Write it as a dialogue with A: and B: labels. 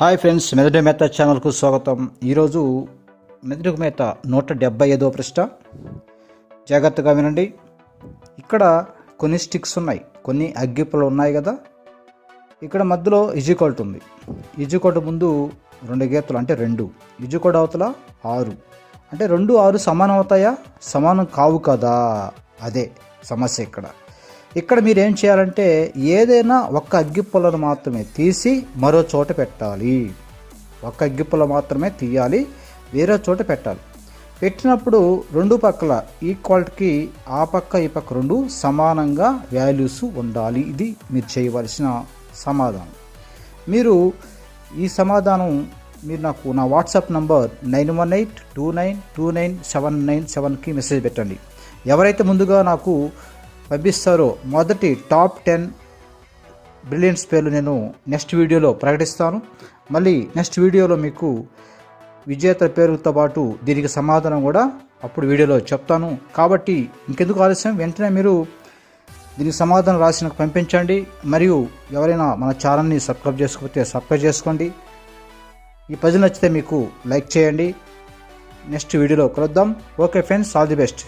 A: Hi friends మెదడు మేత ఛానల్కు స్వాగతం. ఈరోజు మెదడు మేత నూట డెబ్బై ఐదో ప్రశ్న. జాగ్రత్తగా వినండి. ఇక్కడ కొన్ని స్టిక్స్ ఉన్నాయి కొన్ని అగ్గిపులు ఉన్నాయి కదా. ఇక్కడ మధ్యలో ఇజుకోట్ ఉంది. ఇజుకోట్ ముందు రెండు గీతలు అంటే రెండు. ఇజుకోట్ అవతల ఆరు. అంటే రెండు ఆరు సమానం అవుతాయా? సమానం కావు కదా. అదే సమస్య ఇక్కడ. ఇక్కడ మీరు ఏం చేయాలంటే ఏదైనా ఒక్క అగ్గిపుల్లను మాత్రమే తీసి మరో చోట పెట్టాలి. ఒక్క అగ్గిపుల్ల మాత్రమే తీయాలి వేరే చోట పెట్టాలి. పెట్టినప్పుడు రెండు పక్కల ఈక్వాలిటీకి ఆ పక్క ఈ పక్క రెండు సమానంగా వాల్యూస్ ఉండాలి. ఇది మీరు చేయవలసిన సమాధానం. మీరు ఈ సమాధానం మీరు నాకు నా WhatsApp number nine one eight two nine two nine seven nine సెవెన్కి మెసేజ్ పెట్టండి. ఎవరైతే ముందుగా నాకు పంపిస్తారో మొదటి టాప్ టెన్ బ్రిలియన్స్ పేర్లు నేను నెక్స్ట్ వీడియోలో ప్రకటిస్తాను. మళ్ళీ నెక్స్ట్ వీడియోలో మీకు విజేత పేరుతో పాటు దీనికి సమాధానం కూడా అప్పుడు వీడియోలో చెప్తాను. కాబట్టి ఇంకెందుకు ఆలస్యం? వెంటనే మీరు దీనికి సమాధానం రాసి నాకు పంపించండి. మరియు ఎవరైనా మన ఛానల్ని సబ్స్క్రైబ్ చేసుకోకపోతే సబ్స్క్రైబ్ చేసుకోండి. ఈ పజిల్ నచ్చితే మీకు లైక్ చేయండి. నెక్స్ట్ వీడియోలో కలుద్దాం. Okay friends all the best.